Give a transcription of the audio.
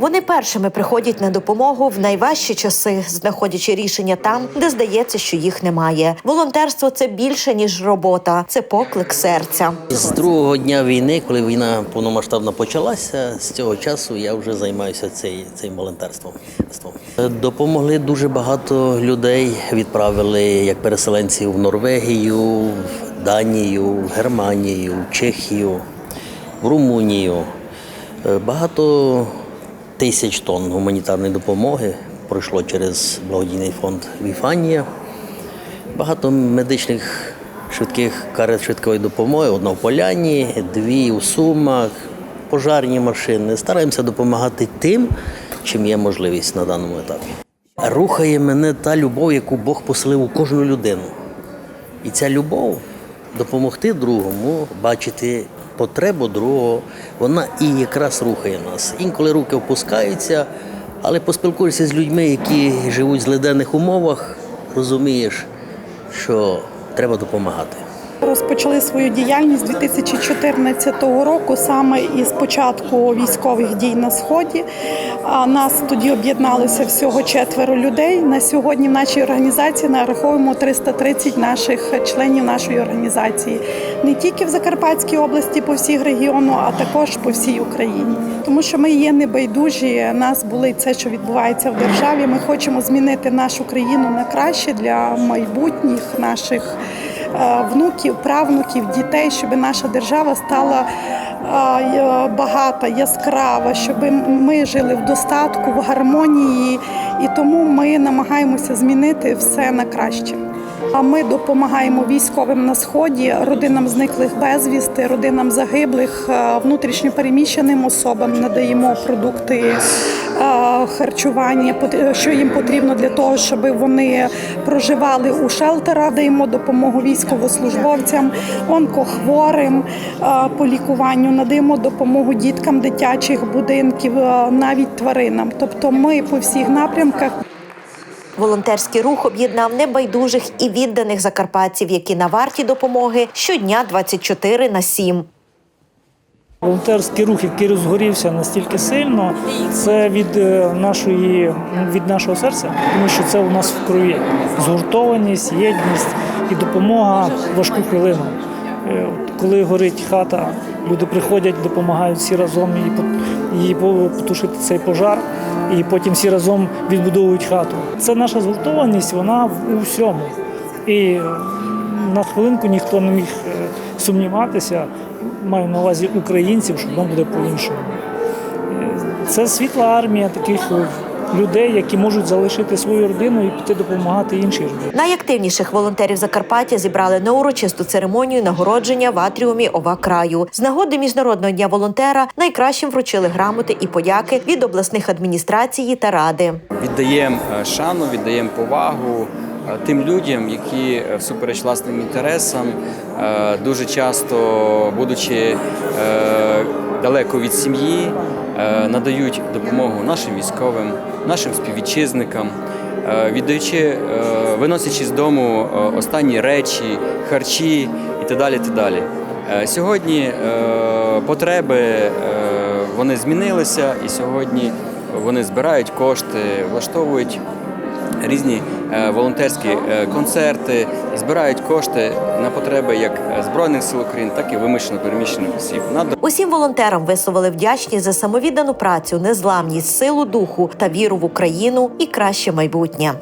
Вони першими приходять на допомогу в найважчі часи, знаходячи рішення там, де здається, що їх немає. Волонтерство це більше ніж робота, це поклик серця. З другого дня війни, коли війна повномасштабно почалася, з цього часу я вже займаюся цей, цим волонтерством. Допомогли дуже багато людей. Відправили як переселенців в Норвегію, в Данію, в Германію, в Чехію, в Румунію. Е, Багато тисяч тонн гуманітарної допомоги пройшло через благодійний фонд Віфанія. Багато медичних швидких карет швидкої допомоги, одна в Поляні, дві у Сумах, пожарні машини. Стараємося допомагати тим, чим є можливість на даному етапі. Рухає мене та любов, яку Бог поселив у кожну людину. І ця любов допомогти другому, бачити потребу другого, вона і якраз рухає нас. Інколи руки опускаються, але поспілкуєшся з людьми, які живуть в злиденних умовах, розумієш, що треба допомагати. Розпочали свою діяльність 2014 року саме із початку військових дій на сході. Нас тоді об'єдналося всього четверо людей. На сьогодні в нашій організації нараховуємо 330 наших членів нашої організації не тільки в Закарпатській області, по всіх регіону, а також по всій Україні. Тому що ми є небайдужі. Нас болить це, що відбувається в державі. Ми хочемо змінити нашу країну на краще для майбутніх наших внуків, правнуків, дітей, щоб наша держава стала е, е, багата, яскрава, щоб ми жили в достатку, в гармонії, і тому ми намагаємося змінити все на краще. А ми допомагаємо військовим на сході, родинам зниклих безвісти, родинам загиблих, е, внутрішньо переміщеним особам надаємо продукти е, харчування, пот- що їм потрібно для того, щоб вони проживали у шелтерах. Даємо допомогу військовослужбовцям, онкохворим е, по лікуванню, надаємо допомогу діткам дитячих будинків, е, навіть тваринам. Тобто, ми по всіх напрямках. Волонтерський рух об'єднав небайдужих і відданих закарпатців, які на варті допомоги щодня 24 на 7. Волонтерський рух, який розгорівся настільки сильно, це від е, нашої від нашого серця, тому що це у нас в крові. Згуртованість, єдність і допомога важку хвилину. Е, Коли горить хата, люди приходять, допомагають всі разом її пот- її потушити цей пожар, і потім всі разом відбудовують хату. Це наша згуртованість, вона у всьому. І на хвилинку ніхто не міг е, сумніватися, маю на увазі українців, що воно буде по-іншому. Це світла армія таких е, людей, які можуть залишити свою родину і піти допомагати іншій родині. Найактивніших волонтерів Закарпаття зібрали на урочисту церемонію нагородження в атріумі ОВА краю. З нагоди міжнародного дня волонтера найкращим вручили грамоти і подяки від обласних адміністрації та ради. віддаємо е, шану, віддаємо повагу тим людям, які е, всупереч власним інтересам, е, дуже часто, будучи е, далеко від сім'ї, е, надають допомогу нашим військовим, нашим співвітчизникам, е, віддаючи, е, виносячи з дому е, останні речі, харчі і так далі. так далі. Е, Сьогодні е, потреби е, вони змінилися, і сьогодні вони збирають кошти, влаштовують різні е, волонтерські е, концерти, збирають кошти на потреби як Збройних сил України, так і вимушено переміщених осіб. Надо Усім волонтерам висловили вдячність за самовіддану працю, незламність, силу духу та віру в Україну і краще майбутнє.